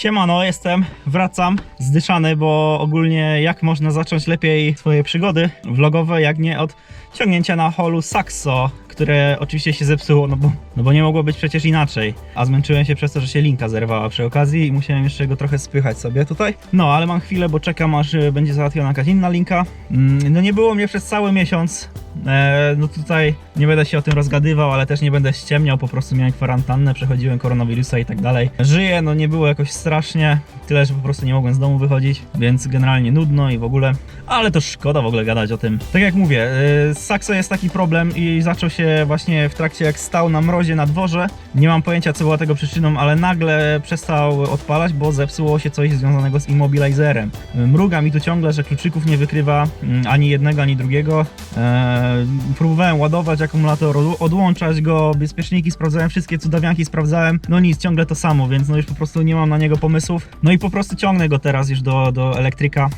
Siemano, jestem, wracam, zdyszany, bo ogólnie jak można zacząć lepiej swoje przygody vlogowe, jak nie od ciągnięcia na holu Saxo, które oczywiście się zepsuło, no bo, no bo nie mogło być przecież inaczej. A zmęczyłem się przez to, że się linka zerwała przy okazji i musiałem jeszcze go trochę spychać sobie tutaj. No, ale mam chwilę, bo czekam aż y, będzie załatwiona jakaś inna linka. Mm, No nie było mnie przez cały miesiąc, E, no tutaj nie będę się o tym rozgadywał, ale też nie będę ściemniał, po prostu miałem kwarantannę, przechodziłem koronawirusa i tak dalej. Żyję, no nie było jakoś strasznie, tyle, że po prostu nie mogłem z domu wychodzić, więc generalnie nudno i w ogóle, ale to szkoda w ogóle gadać o tym. Tak jak mówię, e, z Saxo jest taki problem i zaczął się właśnie w trakcie jak stał na mrozie na dworze. Nie mam pojęcia co była tego przyczyną, ale nagle przestał odpalać, bo zepsuło się coś związanego z immobilizerem. Mruga mi tu ciągle, że kluczyków nie wykrywa mm, ani jednego, ani drugiego. Eee, próbowałem ładować akumulator, odł- odłączać go, bezpieczniki sprawdzałem, wszystkie cudawianki sprawdzałem. No nic, ciągle to samo, więc no już po prostu nie mam na niego pomysłów. No i po prostu ciągnę go teraz już do, do elektryka,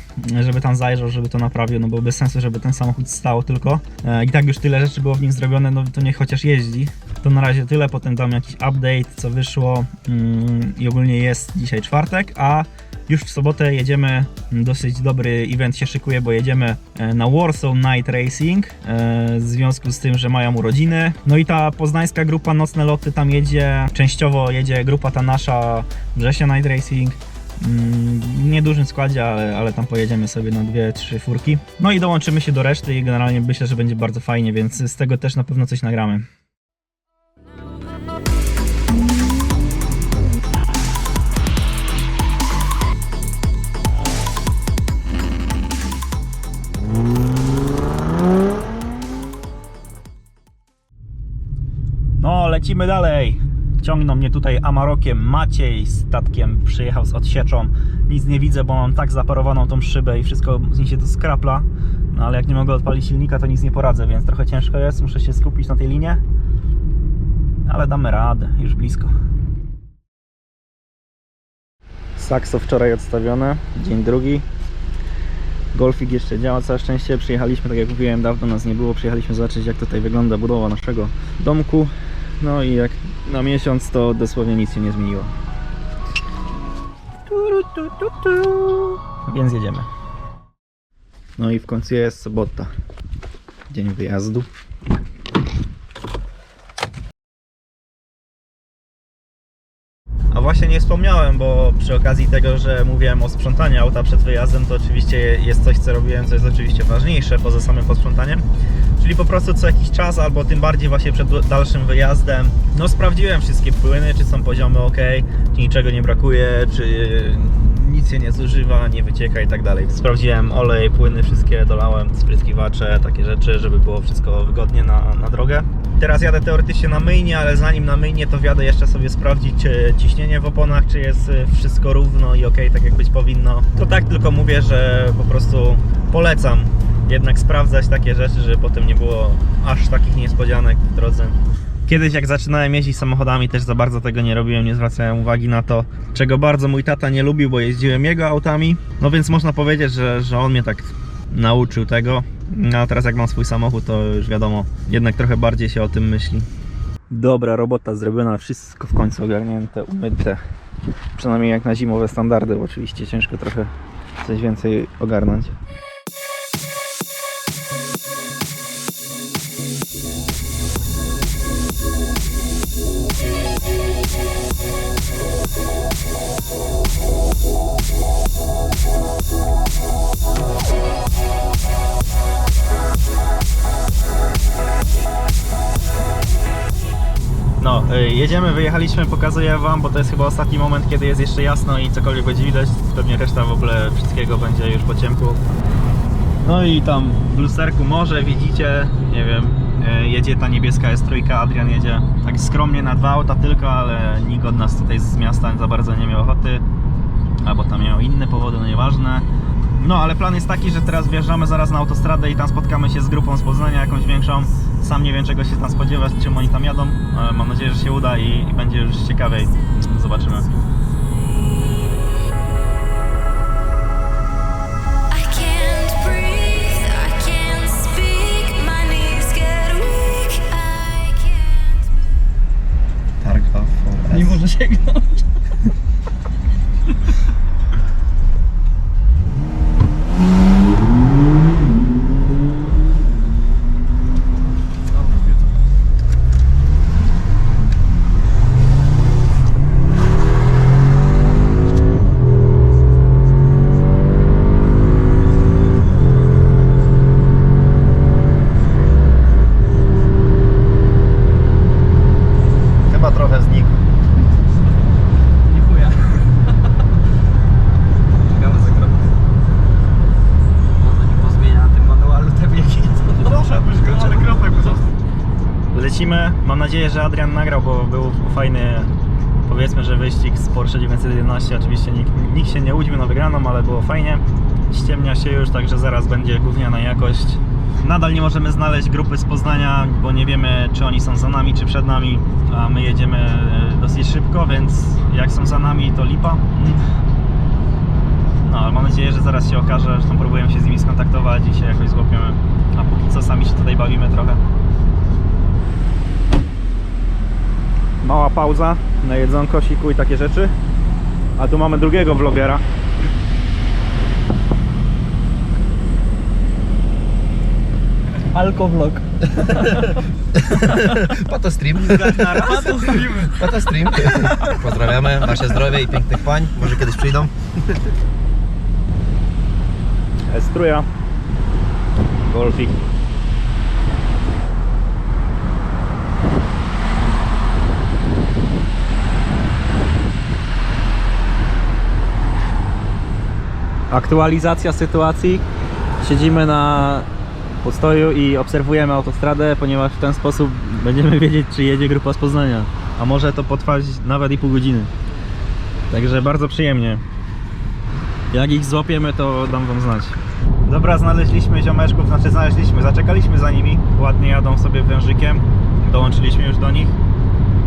żeby tam zajrzał, żeby to naprawił, no bo bez sensu, żeby ten samochód stał tylko. E, I tak już tyle rzeczy było w nim zrobione, no to niech chociaż jeździ. To na razie tyle, potem dam jakiś update, co wyszło mm, i ogólnie jest dzisiaj czwartek, a już w sobotę jedziemy, dosyć dobry event się szykuje, bo jedziemy e, na Warsaw Night Racing e, w związku z tym, że mają urodziny. No i ta poznańska grupa Nocne Loty tam jedzie, częściowo jedzie grupa ta nasza Brzesia Night Racing. Mm, W niedużym składzie, ale, ale tam pojedziemy sobie na dwie, trzy furki. No i dołączymy się do reszty i generalnie myślę, że będzie bardzo fajnie, więc z tego też na pewno coś nagramy. No, lecimy dalej. Ciągną mnie tutaj Amarokiem Maciej statkiem przyjechał z odsieczą. Nic nie widzę, bo mam tak zaparowaną tą szybę i wszystko z niej się tu skrapla. No ale jak nie mogę odpalić silnika, to nic nie poradzę, więc trochę ciężko jest. Muszę się skupić na tej linie. Ale damy radę, już blisko. Sakso wczoraj odstawione, dzień drugi. Golfik jeszcze działa, całe szczęście. Przyjechaliśmy, tak jak mówiłem, dawno nas nie było. Przyjechaliśmy zobaczyć, jak tutaj wygląda budowa naszego domku. No i jak na miesiąc, to dosłownie nic się nie zmieniło. Turu, tu, tu, tu. Więc jedziemy. No i w końcu jest sobota. Dzień wyjazdu. A właśnie nie wspomniałem, bo przy okazji tego, że mówiłem o sprzątaniu auta przed wyjazdem, to oczywiście jest coś, co robiłem, co jest oczywiście ważniejsze poza samym posprzątaniem. Czyli po prostu co jakiś czas, albo tym bardziej właśnie przed dalszym wyjazdem, no sprawdziłem wszystkie płyny, czy są poziomy ok, czy niczego nie brakuje, czy nic się nie zużywa, nie wycieka i tak dalej. Sprawdziłem olej, płyny, wszystkie dolałem, spryskiwacze, takie rzeczy, żeby było wszystko wygodnie na, na drogę. Teraz jadę teoretycznie na myjnie, ale zanim na myjnie to wjadę jeszcze sobie sprawdzić e, ciśnienie w oponach, czy jest wszystko równo i ok, tak jak być powinno. To tak tylko mówię, że po prostu polecam jednak sprawdzać takie rzeczy, żeby potem nie było aż takich niespodzianek w drodze. Kiedyś jak zaczynałem jeździć samochodami też za bardzo tego nie robiłem, nie zwracałem uwagi na to, czego bardzo mój tata nie lubił, bo jeździłem jego autami. No więc można powiedzieć, że, że on mnie tak nauczył tego. No a teraz jak mam swój samochód, to już wiadomo, jednak trochę bardziej się o tym myśli. Dobra robota zrobiona, wszystko w końcu ogarnięte, umyte. Przynajmniej jak na zimowe standardy, bo oczywiście ciężko trochę coś więcej ogarnąć. Jedziemy, wyjechaliśmy, pokazuję Wam, bo to jest chyba ostatni moment, kiedy jest jeszcze jasno i cokolwiek będzie widać. Pewnie reszta w ogóle wszystkiego będzie już po ciemku. No i tam w lusterku morze, widzicie, nie wiem, y, jedzie ta niebieska S3, Adrian jedzie tak skromnie na dwa auta tylko, ale nikt od nas tutaj z miasta za bardzo nie miał ochoty. Albo tam miał inne powody, no nieważne. No, ale plan jest taki, że teraz wjeżdżamy zaraz na autostradę i tam spotkamy się z grupą z Poznania, jakąś większą. Sam nie wiem czego się tam spodziewać, czym oni tam jadą. Mam nadzieję, że się uda i, i będzie już ciekawiej. Zobaczymy. Nadzieję, że Adrian nagrał, bo był fajny, powiedzmy, że wyścig z Porsche 911. Oczywiście nikt, nikt się nie łudził na wygraną, ale było fajnie. Ściemnia się już, także zaraz będzie gówniana jakość. Nadal nie możemy znaleźć grupy z Poznania, bo nie wiemy, czy oni są za nami, czy przed nami, a my jedziemy e, dosyć szybko, więc jak są za nami, to lipa. No, ale mam nadzieję, że zaraz się okaże, zresztą próbujemy się z nimi skontaktować i się jakoś złapiemy. A póki co sami się tutaj bawimy trochę. Mała pauza na jedzonko, siku i takie rzeczy. A tu mamy drugiego vlogera. Alkovlog. Patostream. Patostream. Pozdrawiamy, wasze zdrowie i pięknych pań. Może kiedyś przyjdą. Estruja. Golfik. Aktualizacja sytuacji. Siedzimy na postoju i obserwujemy autostradę, ponieważ w ten sposób będziemy wiedzieć, czy jedzie grupa z Poznania. A może to potrwać nawet i pół godziny. Także bardzo przyjemnie. Jak ich złapiemy, to dam wam znać. Dobra, znaleźliśmy ziomeczków, znaczy znaleźliśmy, zaczekaliśmy za nimi. Ładnie jadą sobie wężykiem. Dołączyliśmy już do nich.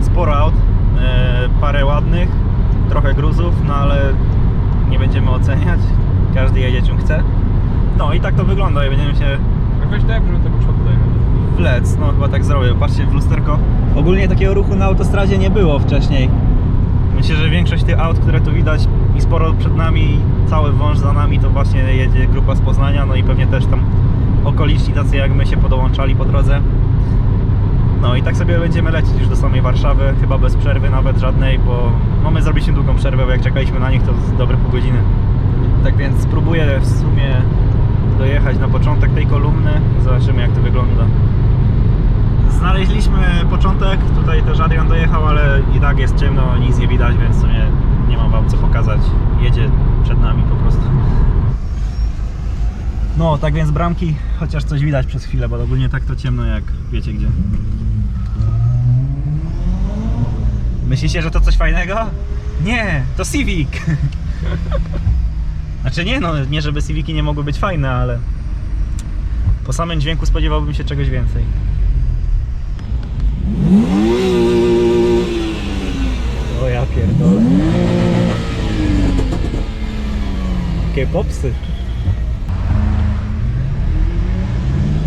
Sporo aut, e, parę ładnych, trochę gruzów, no ale nie będziemy oceniać. Każdy jedzie czym chce. No i tak to wygląda i będziemy się Weź tak, żeby tego przodu dojechać. wlec, no chyba tak zrobię. Patrzcie w lusterko. Ogólnie takiego ruchu na autostradzie nie było wcześniej. Myślę, że większość tych aut, które tu widać i sporo przed nami, cały wąż za nami, to właśnie jedzie grupa z Poznania, no i pewnie też tam okoliczni tacy jak my się podołączali po drodze. No i tak sobie będziemy lecieć już do samej Warszawy, chyba bez przerwy nawet żadnej, bo no my zrobiliśmy długą przerwę, bo jak czekaliśmy na nich to dobre pół godziny. Tak więc spróbuję w sumie dojechać na początek tej kolumny, zobaczymy jak to wygląda. Znaleźliśmy początek, tutaj też Adrian dojechał, ale i tak jest ciemno, nic nie widać, więc w sumie nie mam wam co pokazać. Jedzie przed nami po prostu. No, tak więc bramki, chociaż coś widać przez chwilę, bo ogólnie tak to ciemno jak wiecie gdzie. Myślicie, że to coś fajnego? Nie, to Civic! Znaczy nie no, nie żeby Civici nie mogły być fajne, ale po samym dźwięku spodziewałbym się czegoś więcej. O ja pierdolę. Jakie popsy.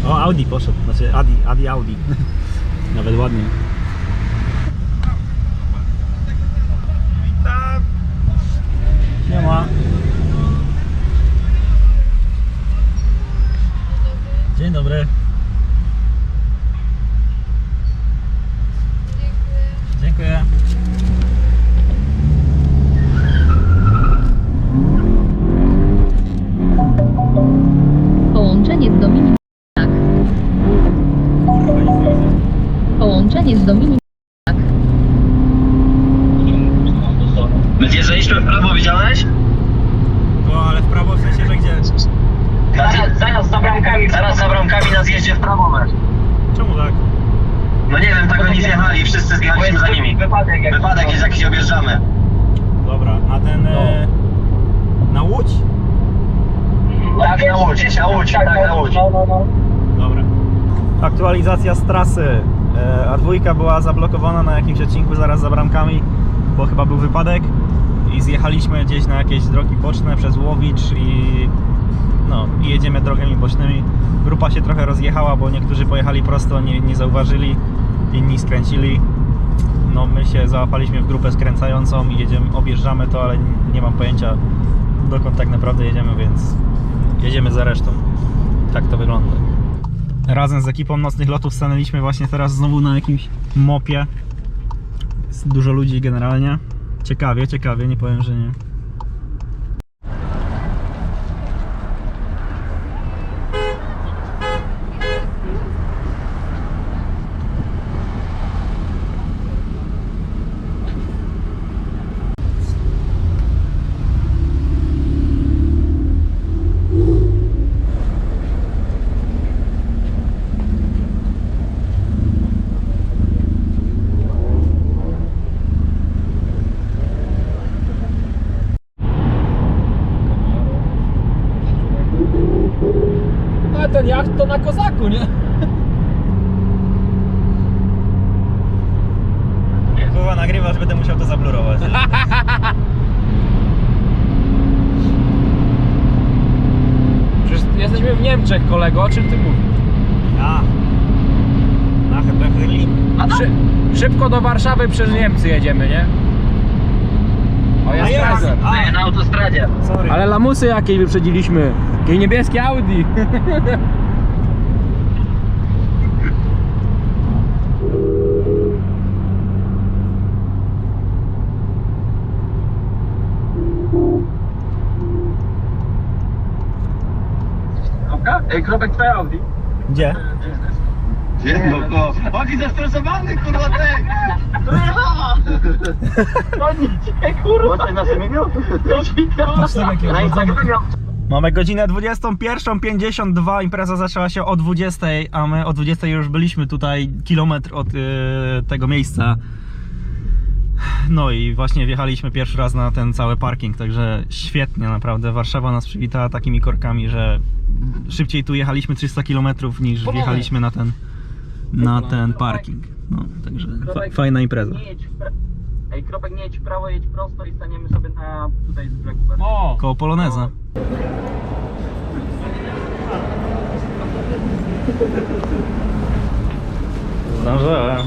O, Audi poszedł, znaczy Adi, Adi Audi. Nawet ładnie. Połączenie z Dominik. My zjeżdżaliśmy w prawo, widziałeś? No ale w prawo w sensie, że gdzie? Zaraz, zaraz za bramkami. Zaraz za bramkami na zjeździe w prawo masz. Czemu tak? No nie wiem, tak oni zjechali wszyscy zjechaliśmy za nimi. Wypadek, Wypadek jest jakiś, objeżdżamy. Dobra, na ten... E, na Łódź? Tak, na Łódź, na Łódź, tak, na Łódź. No, no, no. Dobra. Aktualizacja z trasy. E, A dwójka była zablokowana na jakimś odcinku zaraz za bramkami, bo chyba był wypadek i zjechaliśmy gdzieś na jakieś drogi boczne przez Łowicz i no i jedziemy drogami bocznymi. Grupa się trochę rozjechała, bo niektórzy pojechali prosto, nie, nie zauważyli, inni skręcili. No my się załapaliśmy w grupę skręcającą i jedziemy, objeżdżamy to, ale nie mam pojęcia dokąd tak naprawdę jedziemy, więc jedziemy za resztą. Tak to wygląda. Razem z ekipą nocnych lotów stanęliśmy właśnie teraz znowu na jakimś mopie. Jest dużo ludzi generalnie. Ciekawie, ciekawie, nie powiem, że nie. na kozaku, nie? Kurwa, nagrywasz, będę musiał to zablurować. Przecież jesteśmy w Niemczech, kolego, o czym ty mówisz? Ja. Na chyba Berlin. Szy szybko do Warszawy przez Niemcy jedziemy, nie? O, ja- razem. A, na autostradzie. Sorry. Ale lamusy jakiej wyprzedziliśmy? Jakieś niebieskie Audi. Ej, Kropek, twoja Audi. Gdzie? Gdzie? No, no. Chodzi zestresowany, kurwa, ty! Chodzi cię, kurwa! Chodź na imieniu? Mamy godzinę 21.52, impreza zaczęła się o 20, a my o 20 już byliśmy tutaj kilometr od y, tego miejsca. No i właśnie wjechaliśmy pierwszy raz na ten cały parking, także świetnie naprawdę. Warszawa nas przywitała takimi korkami, że szybciej tu jechaliśmy 300 km niż wjechaliśmy na ten, na ten parking. No, także fa- fajna impreza. Ej, Kropek, nie jedź w prawo, jedź prosto i staniemy sobie na... tutaj z brzegu. O! Koło Poloneza. Zdążyłem.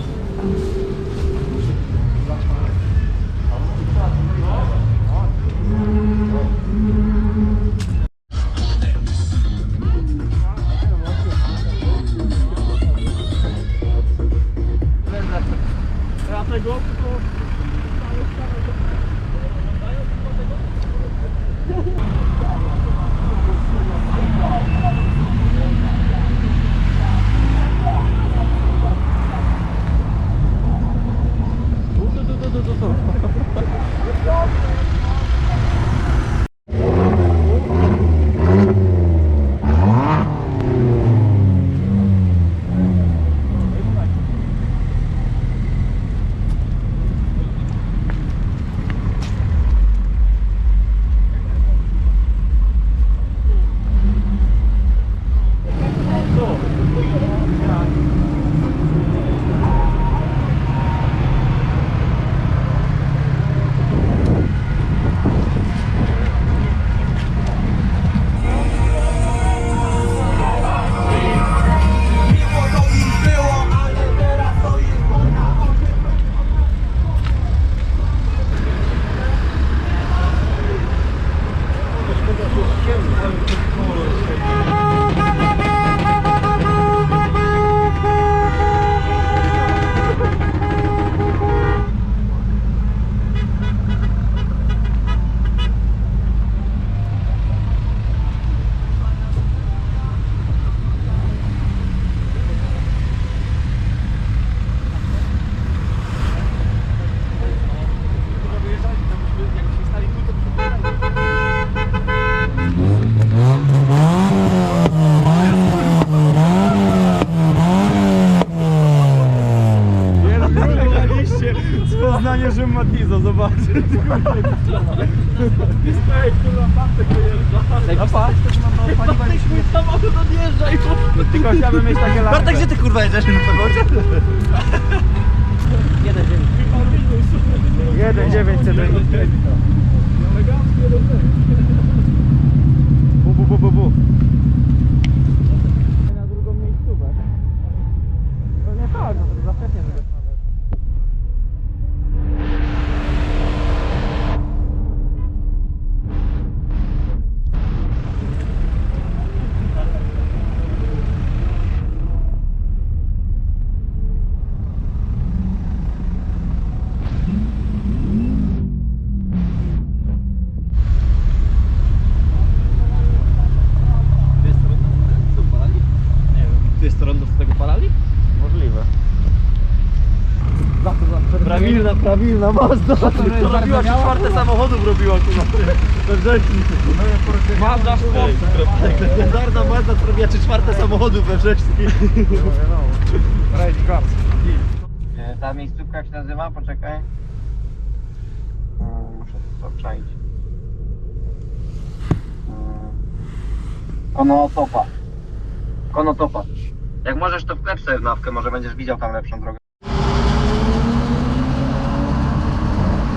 Wyjeżdża. A patrz, też mam paliwa. Bartek, mój samochód odjeżdża i Tylko chciałbym mieć takie lampy. Bartek, gdzie ty kurwa jedziesz na pogodzie? 1,9 CD. Bu, bu, bu, bu, bu. Prawilna, prawilna Mazda. Robiła czwarte samochodów robiła kurwa. We wrześniu. Mazda w Polsce. Legendarna Mazda zrobiła trzy czwarte samochodów we wrześniu. Rage Cars. Ta miejscówka jak się nazywa? Poczekaj. Mm, Muszę to obczaić. Mm. Konotopa. Konotopa. Jak możesz to wklep sobie w mapkę, może będziesz widział tam lepszą drogę.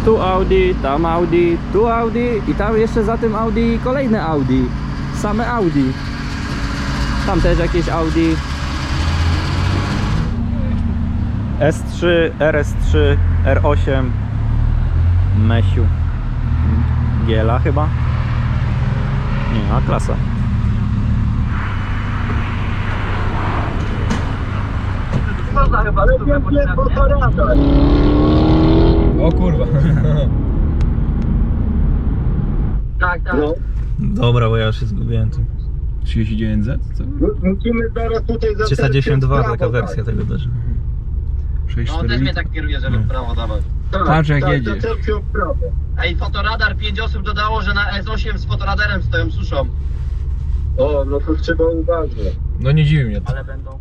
Tu Audi, tam Audi, tu Audi i tam jeszcze za tym Audi kolejne Audi. Same Audi. Tam też jakieś Audi. S3, RS3, R8, Mesiu, Giela chyba. Nie, a klasa. O kurwa. Tak, tak. Dobra, bo ja już się zgubiłem tu. 39Z? Co? Musimy zaraz tutaj za 392 taka wersja tego też. 6 No też mnie tak kieruje, żeby w prawo dawać. Patrz jak tak, jedzie. W prawo. Ej, fotoradar 5 osób dodało, że na S8 z fotoradarem stoją, suszą. O, no to trzeba uważać. No nie dziwi mnie to. Ale będą.